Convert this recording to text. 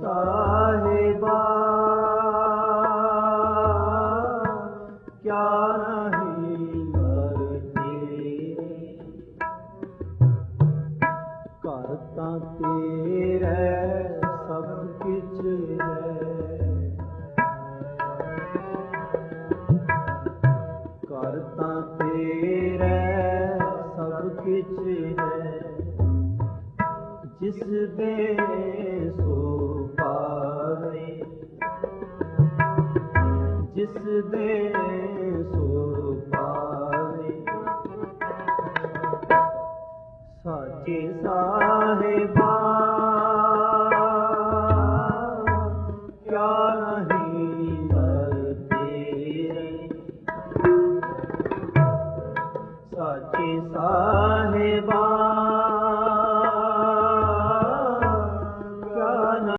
ਸਾਹਿਬਾ ਕਿਆ ਨਹੀਂ ਕਰਤੇ ਕਰਤਾ ਸਭ ਕਿਛ ਹੈ। ਕਰਤਾ ਤੇਰੇ ਸਭ ਕਿਛ ਹੈ। ਜਿਸ ਦੇ ਸੋ ਜਿਸ ਦੇ ਸੋ ਪਾਵੇ। ਸਾਚੇ ਸਾਹਿਬਾ ਕਿਆ ਨਹੀਂ ਕਰਤੇ ਸਾਚੇ ਸਾਹਿਬਾ